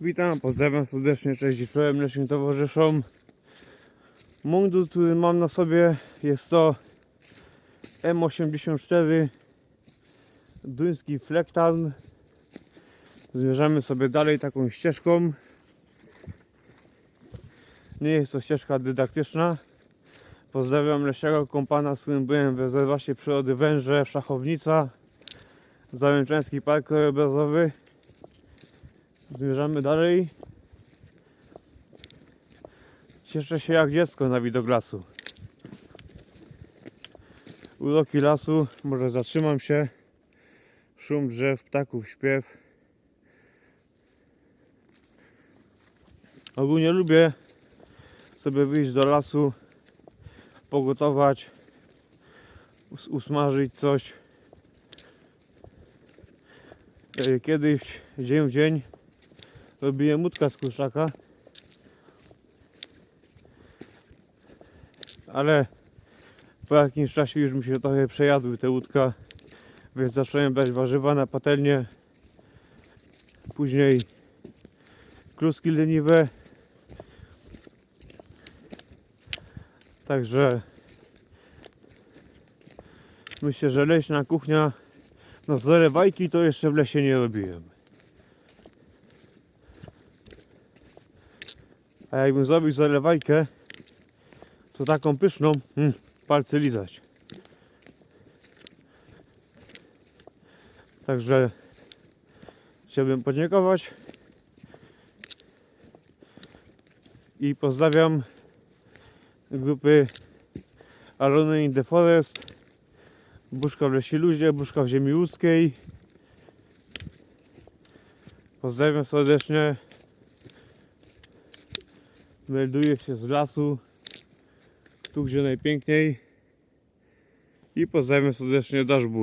Witam, pozdrawiam serdecznie, cześć i czołem leśnym towarzyszom. Mundur, który mam na sobie jest to M84 duński Flektarn. Zmierzamy sobie dalej taką ścieżką. Nie jest to ścieżka dydaktyczna. Pozdrawiam leśnego kompana, z którym byłem w rezerwacie przyrody Węże, Szachownica, Załęczański Park Krajobrazowy. Zmierzamy dalej. Cieszę się jak dziecko na widok lasu. Uroki lasu, może zatrzymam się. Szum drzew, ptaków, śpiew. Ogólnie lubię sobie wyjść do lasu, pogotować, us- usmażyć coś. E, Kiedyś, dzień w dzień, robiłem łódka z kurczaka. Ale po jakimś czasie już mi się trochę przejadły te łódka, więc zacząłem brać warzywa na patelnię. Później kluski leniwe. Także myślę, że leśna kuchnia, no zalewajki to jeszcze w lesie nie robiłem. A jakbym zrobił zalewajkę, to taką pyszną, mm, palce lizać. Także chciałbym podziękować i pozdrawiam grupy Alone in the Forest, Buszka w Lesie Ludzie, Buszka w Ziemi Łódzkiej. Pozdrawiam serdecznie. Melduję się z lasu, tu gdzie najpiękniej. I pozdrawiam serdecznie Dashboard.